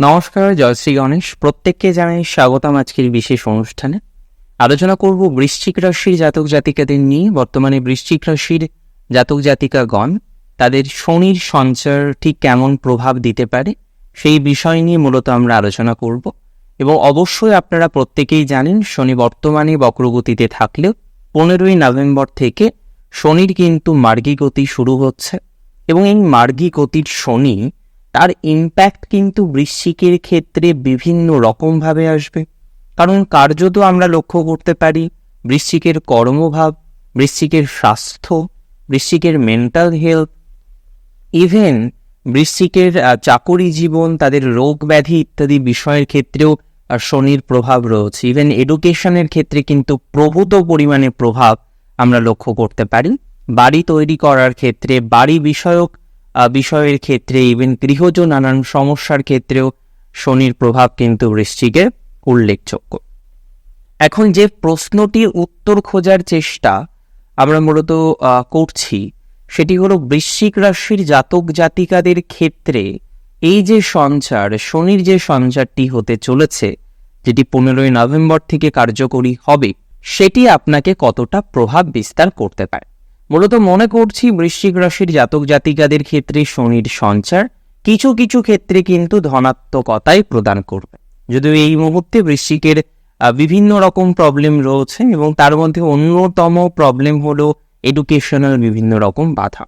নমস্কার জয়শ্রী গণেশ। প্রত্যেককে জানাই স্বাগতম আজকের বিশেষ অনুষ্ঠানে। আলোচনা করব বৃশ্চিক রাশির জাতক জাতিকাদের নিয়ে। বর্তমানে বৃশ্চিক রাশির জাতক জাতিকাগণ, তাদের শনির সঞ্চার ঠিক কেমন প্রভাব দিতে পারে সেই বিষয় নিয়ে মূলত আমরা আলোচনা করব। এবং অবশ্যই আপনারা প্রত্যেকেই জানেন, শনি বর্তমানে বক্রগতিতে থাকলেও পনেরোই নভেম্বর থেকে শনির কিন্তু মার্গী গতি শুরু হচ্ছে। এবং এই মার্গী গতির শনি তার ইম্প্যাক্ট কিন্তু বৃশ্চিকের ক্ষেত্রে বিভিন্ন রকমভাবে আসবে। কারণ কার্যত আমরা লক্ষ্য করতে পারি, বৃশ্চিকের কর্মভাব, বৃশ্চিকের স্বাস্থ্য, বৃশ্চিকের মেন্টাল হেলথ ইভেন বৃশ্চিকের চাকরি জীবন, তাদের রোগ ব্যাধি ইত্যাদি বিষয়ের ক্ষেত্রেও শনির প্রভাব রয়েছে। ইভেন এডুকেশনের ক্ষেত্রে কিন্তু প্রভূত পরিমাণে প্রভাব আমরা লক্ষ্য করতে পারি। বাড়ি তৈরি করার ক্ষেত্রে বাড়ি বিষয়ক বিষয়ের ক্ষেত্রে ইভেন গৃহজ নানান সমস্যার ক্ষেত্রেও শনির প্রভাব কিন্তু বৃশ্চিকে উল্লেখযোগ্য। এখন যে প্রশ্নটির উত্তর খোঁজার চেষ্টা আমরা মূলত করছি, সেটি হলো বৃশ্চিক রাশির জাতক জাতিকাদের ক্ষেত্রে এই যে সঞ্চার, শনির যে সঞ্চারটি হতে চলেছে, যেটি পনেরোই নভেম্বর থেকে কার্যকরী হবে, সেটি আপনাকে কতটা প্রভাব বিস্তার করতে পারে? মূলত মনে করছি বৃশ্চিক রাশির জাতক জাতিকাদের ক্ষেত্রে শনির সঞ্চার কিছু কিছু ক্ষেত্রে কিন্তু ধনাত্মকতাই প্রদান করবে। যদিও এই মুহূর্তে বৃশ্চিকের বিভিন্ন রকম প্রবলেম রয়েছে এবং তার মধ্যে অন্যতম প্রবলেম হলো এডুকেশনাল বিভিন্ন রকম বাধা।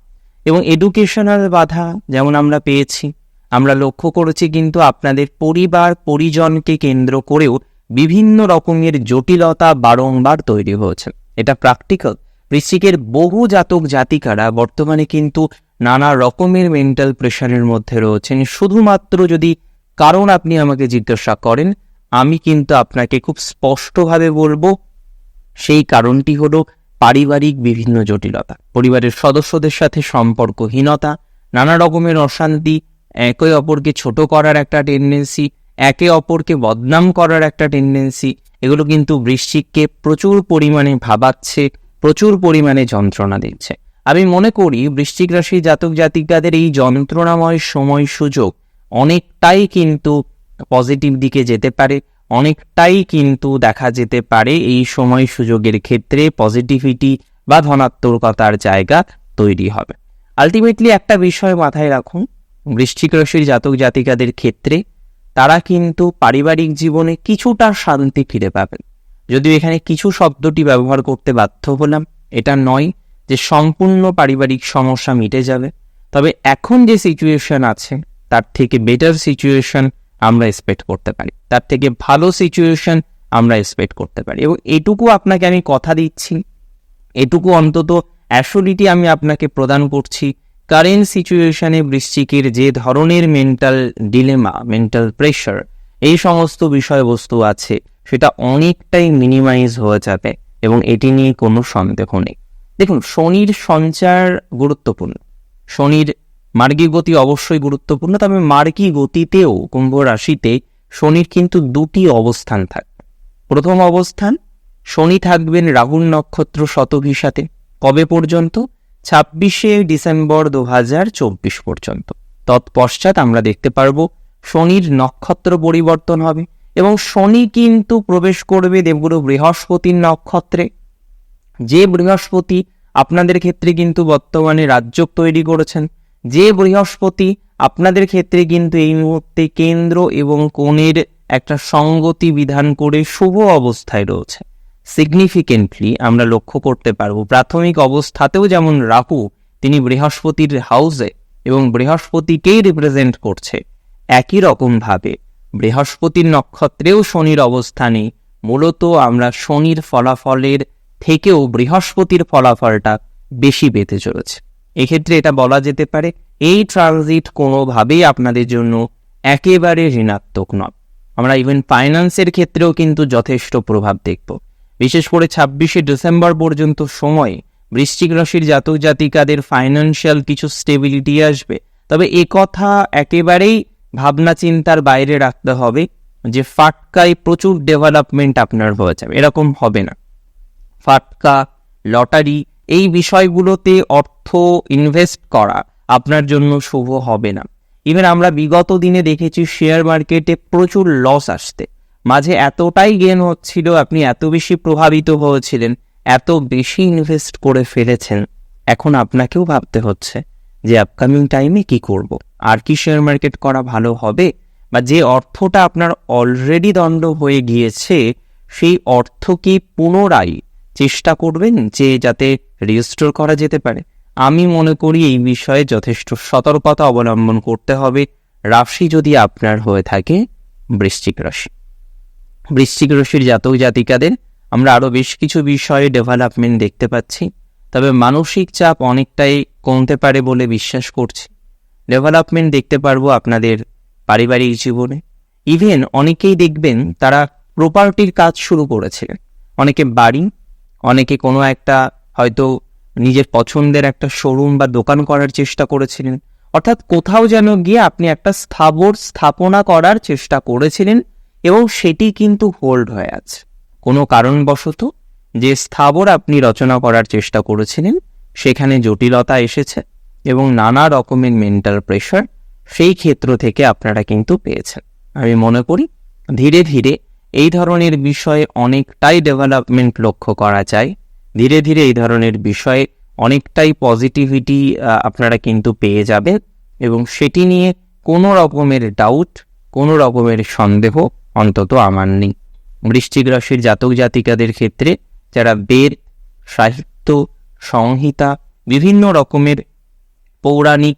এবং এডুকেশনাল বাধা যেমন আমরা পেয়েছি, আমরা লক্ষ্য করেছি কিন্তু আপনাদের পরিবার, পরিজনকে কেন্দ্র করেও বিভিন্ন রকমের জটিলতা বারংবার তৈরি হয়েছে। এটা প্র্যাকটিক্যাল বৃশ্চিকের বহু জাতক জাতিকারা বর্তমানে কিন্তু নানা রকমের মেন্টাল প্রেশারের মধ্যে রয়েছেন। শুধুমাত্র যদি কারণ আপনি আমাকে জিজ্ঞাসা করেন, আমি কিন্তু আপনাকে খুব স্পষ্টভাবে বলব, সেই কারণটি হলো পারিবারিক বিভিন্ন জটিলতা, পরিবারের সদস্যদের সাথে সম্পর্কহীনতা, নানা রকমের অশান্তি, একে অপরকে ছোট করার একটা টেন্ডেন্সি একে অপরকে বদনাম করার একটা টেন্ডেন্সি এগুলো কিন্তু বৃশ্চিককে প্রচুর পরিমাণে ভাবাচ্ছে। প্রচুর পরিমাণে যন্ত্রণা দিচ্ছে। আমি মনে করি বৃশ্চিক রাশি জাতক জাতিকাদের এই যন্ত্রণাময় সময় সুযোগ অনেকটাই কিন্তু পজিটিভ দিকে যেতে পারে, অনেকটাই কিন্তু দেখা যেতে পারে এই সময় সুযোগের ক্ষেত্রে পজিটিভিটি বা ধনাত্মকতার জায়গা তৈরি হবে। আলটিমেটলি একটা বিষয় মাথায় রাখুন, বৃশ্চিক রাশির জাতক জাতিকাদের ক্ষেত্রে তারা কিন্তু পারিবারিক জীবনে কিছুটা শান্তি ফিরে পাবেন। যদিও এখানে কিছু শব্দটি ব্যবহার করতে বাধ্য হলাম, এটা নয় যে সম্পূর্ণ পারিবারিক সমস্যা মিটে যাবে, তবে এখন যে সিচুয়েশন আছে, তার থেকে বেটার সিচুয়েশন আমরা এক্সপেক্ট করতে পারি, তার থেকে ভালো সিচুয়েশন আমরা এক্সপেক্ট করতে পারি। এবং এটুকু আপনাকে আমি কথা দিচ্ছি, এটুকু অন্তত অ্যাসোলিটি আমি আপনাকে প্রদান করছি কারেন্ট সিচুয়েশনে বৃশ্চিকের যে ধরনের মেন্টাল ডিলেমা মেন্টাল প্রেশার এই সমস্ত বিষয়বস্তু আছে, সেটা অনেকটাই মিনিমাইজ হয়ে যাবে এবং এটি নিয়ে কোনো সন্দেহ নেই। দেখুন, শনির সঞ্চার গুরুত্বপূর্ণ। শনির মার্গী গতি অবশ্যই গুরুত্বপূর্ণ, তবে মার্গী গতিতেও কুম্ভ রাশিতে শনির কিন্তু দুটি অবস্থান থাকবে প্রথম অবস্থান, শনি থাকবেন রাহুল নক্ষত্র শতভিসাতে কবে পর্যন্ত? ছাব্বিশে ডিসেম্বর দু পর্যন্ত। তৎপশ্চাৎ আমরা দেখতে পারব শনির নক্ষত্র পরিবর্তন হবে এবং শনি কিন্তু প্রবেশ করবে দেবগুরু বৃহস্পতির নক্ষত্রে। যে বৃহস্পতি আপনাদের ক্ষেত্রে কিন্তু বর্তমানে রাজ্য তৈরি করেছেন, যে বৃহস্পতি আপনাদের ক্ষেত্রে কিন্তু এই মুহূর্তে কেন্দ্র এবং কোণের একটা সঙ্গতি বিধান করে শুভ অবস্থায় রয়েছে। সিগনিফিকেন্টলি আমরা লক্ষ্য করতে পারব, প্রাথমিক অবস্থাতেও যেমন রাহু, তিনি বৃহস্পতির হাউসে এবং বৃহস্পতিকেই রিপ্রেজেন্ট করছে। একই রকমভাবে। বৃহস্পতির নক্ষত্রেও শনির অবস্থানে। মূলত আমরা শনির ফলাফলের থেকেও বৃহস্পতির ফলাফলটা বেশি পেতে চলেছে। এক্ষেত্রে এটা বলা যেতে পারে, এই ট্রানজিট কোনোভাবেই আপনাদের জন্য একেবারে ঋণাত্মক নয়। আমরা ইভেন ফাইন্যান্সের ক্ষেত্রেও কিন্তু যথেষ্ট প্রভাব দেখব। বিশেষ করে ছাব্বিশে ডিসেম্বর পর্যন্ত সময়ে বৃশ্চিক রাশির জাতক জাতিকাদের ফাইন্যান্সিয়াল কিছু স্টেবিলিটি আসবে। তবে এ কথা একেবারেই ভাবনা চিন্তার বাইরে রাখতে হবে যে ফাটকায় প্রচুর ডেভেলপমেন্ট আপনার হয়ে যাবে, এরকম হবে না। ফাটকা, লটারি, এই বিষয়গুলোতে অর্থ ইনভেস্ট করা আপনার জন্য শুভ হবে না। ইভেন আমরা বিগত দিনে দেখেছি শেয়ার মার্কেটে প্রচুর লস আসতে মাঝে এতটাই গেন হচ্ছিল, আপনি এত বেশি প্রভাবিত হয়েছিলেন, এত বেশি ইনভেস্ট করে ফেলেছেন, এখন আপনাকেও ভাবতে হচ্ছে। যে আপকামিং টাইমে কি করব। আর কি শেয়ার মার্কেট করা ভালো হবে? বা যে অর্থটা আপনার অলরেডি দণ্ড হয়ে গিয়েছে, সেই অর্থ কি পুনরায় চেষ্টা করবেন যে যাতে রেজিস্টোর করা যেতে পারে? আমি মনে করি এই বিষয়ে যথেষ্ট সতর্কতা অবলম্বন করতে হবে। রাশি যদি আপনার হয়ে থাকে, বৃশ্চিক রাশি। বৃশ্চিক রাশির জাতক জাতিকাদের আমরা আরও বেশ কিছু বিষয়ে ডেভেলপমেন্ট দেখতে পাচ্ছি। তবে মানসিক চাপ অনেকটাই কমতে পারে বলে বিশ্বাস করছি। ডেভেলপমেন্ট দেখতে পারব আপনাদের পারিবারিক জীবনে। ইভেন অনেকেই দেখবেন তারা প্রপার্টির কাজ শুরু করেছিলেন অনেকে বাড়ি, অনেকে কোনো একটা হয়তো নিজের পছন্দের একটা শোরুম বা দোকান করার চেষ্টা করেছিলেন। অর্থাৎ কোথাও যেন গিয়ে আপনি একটা স্থাবর স্থাপনা করার চেষ্টা করেছিলেন এবং সেটি কিন্তু হোল্ড হয়ে আছে। কোনো কারণবশত যে স্থাবর আপনি রচনা করার চেষ্টা করেছিলেন সেখানে জটিলতা এসেছে এবং নানা রকমের মেন্টাল প্রেশার সেই ক্ষেত্র থেকে আপনারা কিন্তু পেয়েছেন। আমি মনে করি ধীরে ধীরে এই ধরনের বিষয়ে অনেকটাই ডেভেলপমেন্ট লক্ষ্য করা যায়। ধীরে ধীরে এই ধরনের বিষয়ে অনেকটাই পজিটিভিটি আপনারা কিন্তু পেয়ে যাবেন এবং সেটি নিয়ে কোনো রকমের ডাউট কোনো রকমের সন্দেহ অন্তত আমার নেই। বৃশ্চিক রাশির জাতক জাতিকাদের ক্ষেত্রে যারা বেদ, সাহিত্য সংহিতা, বিভিন্ন রকমের পৌরাণিক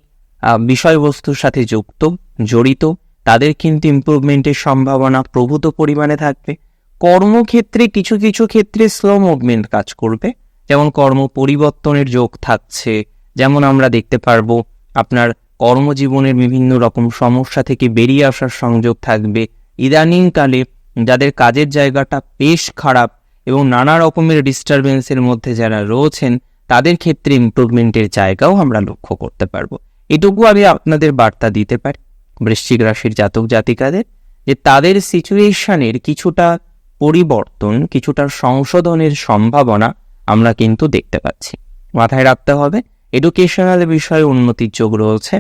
বিষয়বস্তুর সাথে যুক্ত, জড়িত। তাদের কিন্তু ইম্প্রুভমেন্টের সম্ভাবনা প্রভূত পরিমাণে থাকবে। কর্মক্ষেত্রে কিছু কিছু ক্ষেত্রে স্লো মুভমেন্ট কাজ করবে। যেমন কর্ম পরিবর্তনের যোগ থাকছে। যেমন আমরা দেখতে পারব, আপনার কর্মজীবনের বিভিন্ন রকম সমস্যা থেকে বেরিয়ে আসার সংযোগ থাকবে। ইদানিংকালে যাদের কাজের জায়গাটা বেশ খারাপ এবং নানা রকমের ডিস্টারবেন্সের মধ্যে যারা রয়েছেন তাদের ক্ষেত্রে ইম্প্রুভমেন্টের জায়গাও আমরা লক্ষ্য করতে পারব। এটুকু আমি আপনাদের বার্তা দিতে পারি বৃশ্চিক রাশির জাতক জাতিকাদের, যে তাদের সিচুয়েশনের কিছুটা পরিবর্তন, কিছুটা সংশোধনের সম্ভাবনা আমরা কিন্তু দেখতে পাচ্ছি। মাথায় রাখতে হবে এডুকেশনাল বিষয়ে উন্নতির যোগ রয়েছে।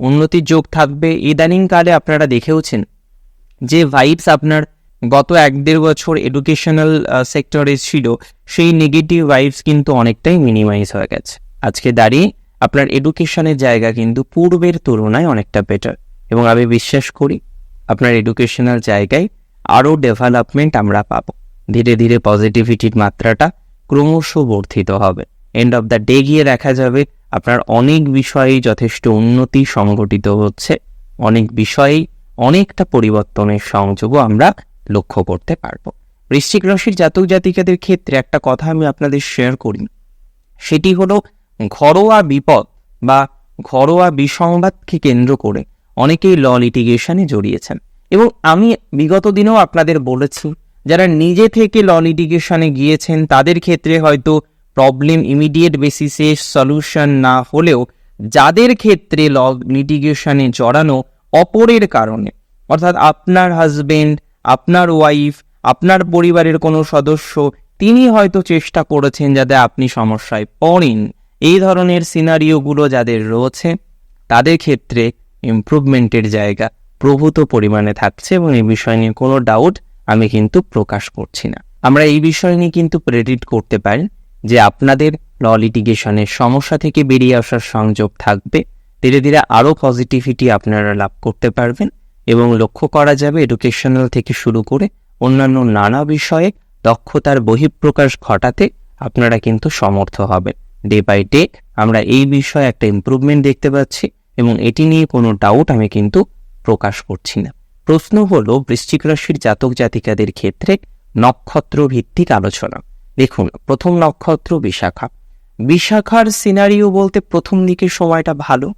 উন্নতির যোগ থাকবে, ইদানিংকালে আপনারা দেখেওছেন যে ভাইবস আপনার গত এক দেড় বছর এডুকেশনাল সেক্টরে ছিল, সেই নেগেটিভ ভাইবস কিন্তু অনেকটাই মিনিমাইজ হয়ে গেছে। আজকে দাঁড়িয়ে আপনার এডুকেশনের জায়গা কিন্তু পূর্বের তুলনায় অনেকটা বেটার এবং আমি বিশ্বাস করি আপনার এডুকেশনাল জায়গায় আরও ডেভেলপমেন্ট আমরা পাবো। ধীরে ধীরে পজিটিভিটির মাত্রাটা ক্রমশ বর্ধিত হবে। এন্ড অফ দ্য ডে গিয়ে দেখা যাবে আপনার অনেক বিষয়েই যথেষ্ট উন্নতি সংঘটিত হচ্ছে। অনেক বিষয়েই অনেকটা পরিবর্তনের সংযোগও আমরা লক্ষ্য করতে পারব। বৃশ্চিক রাশির জাতক জাতিকাদের ক্ষেত্রে একটা কথা আমি আপনাদের শেয়ার করি। সেটি হলো, ঘরোয়া বিপদ বা ঘরোয়া বিসংবাদকে কেন্দ্র করে অনেকেই ল লিটিগেশনে জড়িয়েছেন। এবং আমি বিগত দিনেও আপনাদের বলেছি, যারা নিজে থেকে ল লিটিগেশনে গিয়েছেন, তাদের ক্ষেত্রে হয়তো প্রবলেম ইমিডিয়েট বেসিসে সলিউশন না হলেও যাদের ক্ষেত্রে ল লিটিগেশনে জড়ানো অপরের কারণে, অর্থাৎ আপনার হাজবেন্ড আপনার ওয়াইফ আপনার পরিবারের কোনো সদস্য, তিনি হয়তো চেষ্টা করেছেন যাতে আপনি সমস্যায় পড়েন। এই ধরনের সিনারিওগুলো যাদের রয়েছে, তাদের ক্ষেত্রে ইমপ্রুভমেন্টের জায়গা প্রভূত পরিমাণে থাকছে এবং এই বিষয় নিয়ে কোনো ডাউট আমি কিন্তু প্রকাশ করছি না। আমরা এই বিষয় নিয়ে কিন্তু প্রেডিট করতে পারি যে আপনাদের ল লিটিগেশনের সমস্যা থেকে বেরিয়ে আসার সংযোগ থাকবে। ধীরে ধীরে আরও পজিটিভিটি আপনারা লাভ করতে পারবেন। এবং লক্ষ্য করা যাবে এডুকেশনাল থেকে শুরু করে অন্যান্য নানা বিষয়ে দক্ষতার বহিঃপ্রকাশ ঘটাতে আপনারা কিন্তু সমর্থ হবেন। ডে বাই ডে আমরা এই বিষয়ে একটা ইম্প্রুভমেন্ট দেখতে পাচ্ছি এবং এটি নিয়ে কোনো ডাউট আমি কিন্তু প্রকাশ করছি না। প্রশ্ন হলো, বৃশ্চিক রাশির জাতক জাতিকাদের ক্ষেত্রে নক্ষত্র ভিত্তিক আলোচনা। দেখুন, প্রথম নক্ষত্র বিশাখা। বিশাখার সিনারিও বলতে প্রথম দিকের সময়টা ভালো।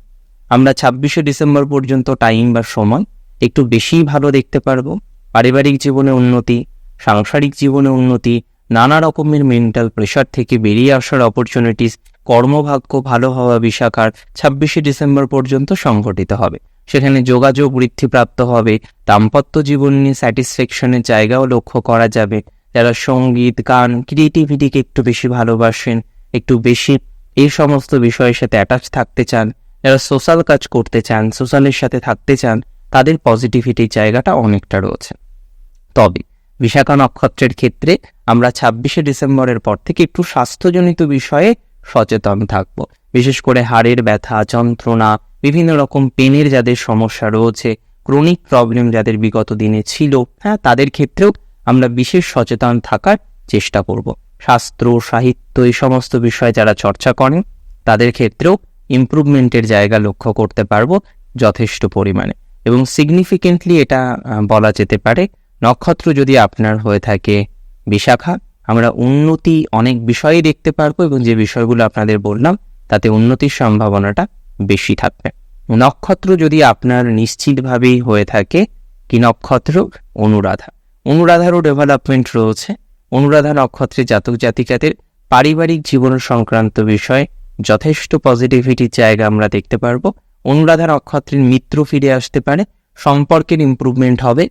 আমরা ছাব্বিশে ডিসেম্বর পর্যন্ত টাইম বা সময় একটু বেশিই ভালো দেখতে পারব। পারিবারিক জীবনে উন্নতি, সাংসারিক জীবনে উন্নতি, নানা রকমের মেন্টাল প্রেশার থেকে বেরিয়ে আসার অপরচুনিটিস কর্মভাগ্য ভালো হওয়া বিশাখার ছাব্বিশে ডিসেম্বর পর্যন্ত সংঘটিত হবে। সেখানে যোগাযোগ বৃদ্ধিপ্রাপ্ত হবে, দাম্পত্য জীবন নিয়ে স্যাটিসফ্যাকশনের জায়গাও লক্ষ্য করা যাবে। যারা সংগীত, গান ক্রিয়েটিভিটিকে একটু বেশি ভালোবাসেন, একটু বেশি এই সমস্ত বিষয়ের সাথে অ্যাটাচ থাকতে চান, যারা সোশ্যাল কাজ করতে চান সোশ্যালের সাথে থাকতে চান তাদের পজিটিভিটির জায়গাটা অনেকটা রয়েছে। তবে বিশাখা নক্ষত্রের ক্ষেত্রে আমরা ছাব্বিশে ডিসেম্বরের পর থেকে একটু স্বাস্থ্যজনিত বিষয়ে সচেতন থাকব। বিশেষ করে হাড়ের ব্যথা, যন্ত্রণা, বিভিন্ন রকম পেনের যাদের সমস্যা রয়েছে ক্রনিক প্রবলেম যাদের বিগত দিনে ছিল হ্যাঁ তাদের ক্ষেত্রেও আমরা বিশেষ সচেতন থাকার চেষ্টা করব। শাস্ত্র, সাহিত্য এই সমস্ত বিষয়ে যারা চর্চা করেন, তাদের ক্ষেত্রেও ইমপ্রুভমেন্টের জায়গা লক্ষ্য করতে পারব যথেষ্ট পরিমাণে। এবং সিগনিফিকেন্টলি এটা বলা যেতে পারে। নক্ষত্র যদি আপনার হয়ে থাকে বিশাখা, আমরা উন্নতি অনেক বিষয়ে দেখতে পারব এবং যে বিষয়গুলো আপনাদের বললাম, তাতে উন্নতির সম্ভাবনাটা বেশি থাকবে। নক্ষত্র যদি আপনার নিশ্চিতভাবেই হয়ে থাকে, কি নক্ষত্র? অনুরাধা। অনুরাধারও ডেভেলপমেন্ট রয়েছে। অনুরাধা নক্ষত্রের জাতক জাতিকাদের পারিবারিক জীবন সংক্রান্ত বিষয়ে যথেষ্ট পজিটিভিটির জায়গা আমরা দেখতে পারব। অনুরাধা নক্ষত্রের মিত্র ফিরে আসতে পারে, সম্পর্কের ইমপ্রুভমেন্ট হবে,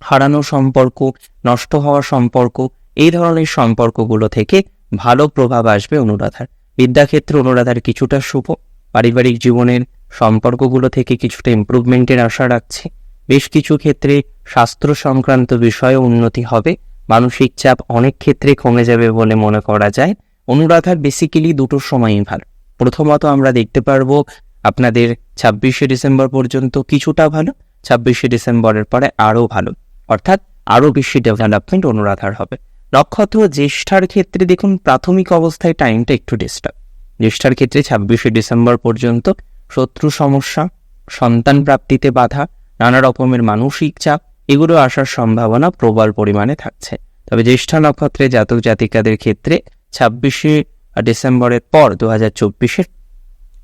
হারানো সম্পর্ক, নষ্ট হওয়া সম্পর্ক, এই ধরনের সম্পর্কগুলো থেকে ভালো প্রভাব আসবে অনুরাধার। বিদ্যাক্ষেত্রে অনুরাধার কিছুটা শুভ, পারিবারিক জীবনের সম্পর্কগুলো থেকে কিছুটা ইমপ্রুভমেন্টের আশা রাখছে। বেশ কিছু ক্ষেত্রে শাস্ত্র সংক্রান্ত বিষয়ে উন্নতি হবে, মানসিক চাপ অনেক ক্ষেত্রে কমে যাবে বলে মনে করা যায়। অনুরাধার বেসিক্যালি দুটো সময়ই ভালো। প্রথমত আমরা দেখতে পারব আপনাদের ছাব্বিশে ডিসেম্বর পর্যন্ত কিছুটা ভালো, ছাব্বিশে ডিসেম্বরের পরে আরও ভালো। অর্থাৎ আরও বেশি ডেভেলপমেন্ট অনুরাধার হবে। নক্ষত্র জ্যেষ্ঠার ক্ষেত্রে দেখুন, প্রাথমিক অবস্থায় টাইমটা একটু ডিস্টার্ব জ্যেষ্ঠার ক্ষেত্রে ছাব্বিশে ডিসেম্বর পর্যন্ত শত্রু সমস্যা, সন্তান প্রাপ্তিতে বাধা, নানা রকমের মানসিক চাপ, এগুলো আসার সম্ভাবনা প্রবল পরিমাণে থাকছে। তবে জ্যেষ্ঠা নক্ষত্রে জাতক জাতিকাদের ক্ষেত্রে ছাব্বিশে ডিসেম্বরের পর দু হাজার চব্বিশের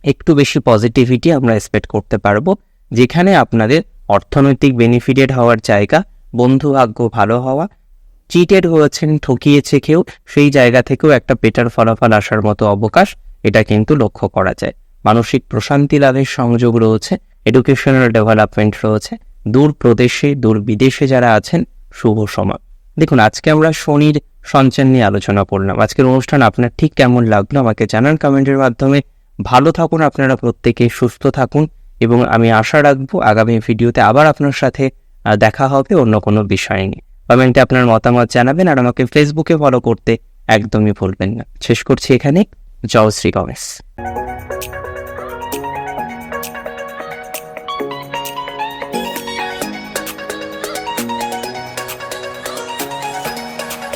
একটু বেশি পজিটিভিটি আমরা এক্সপেক্ট করতে পারব। যেখানে আপনাদের অর্থনৈতিক বেনিফিটেড হওয়ার জায়গা বন্ধু ভাগ্য ভালো হওয়া চিটেড হয়েছেন, ঠকিয়েছে কেউ, সেই জায়গা থেকেও একটা বেটার ফলাফল আসার মতো অবকাশ, এটা কিন্তু লক্ষ্য করা যায়। মানসিক প্রশান্তি লাভের সংযোগ রয়েছে এডুকেশনাল ডেভেলপমেন্ট রয়েছে, দূর প্রদেশে, দূর বিদেশে যারা আছেন, শুভ সময়। দেখুন, আজকে আমরা শনির সঞ্চার নিয়ে আলোচনা করলাম। আজকের অনুষ্ঠান আপনার ঠিক কেমন লাগল আমাকে জানান কমেন্টের মাধ্যমে। ভালো থাকুন, আপনারা প্রত্যেকে সুস্থ থাকুন এবং আমি আশা রাখব আগামী ভিডিওতে আবার আপনার সাথে দেখা হবে অন্য কোনো বিষয় নিয়ে। কমেন্টে আপনার মতামত জানাবেন আর আমাকে ফেসবুকে ফলো করতে একদমই ভুলবেন না। শেষ করছি এখানে। জয় শ্রী গণেশ।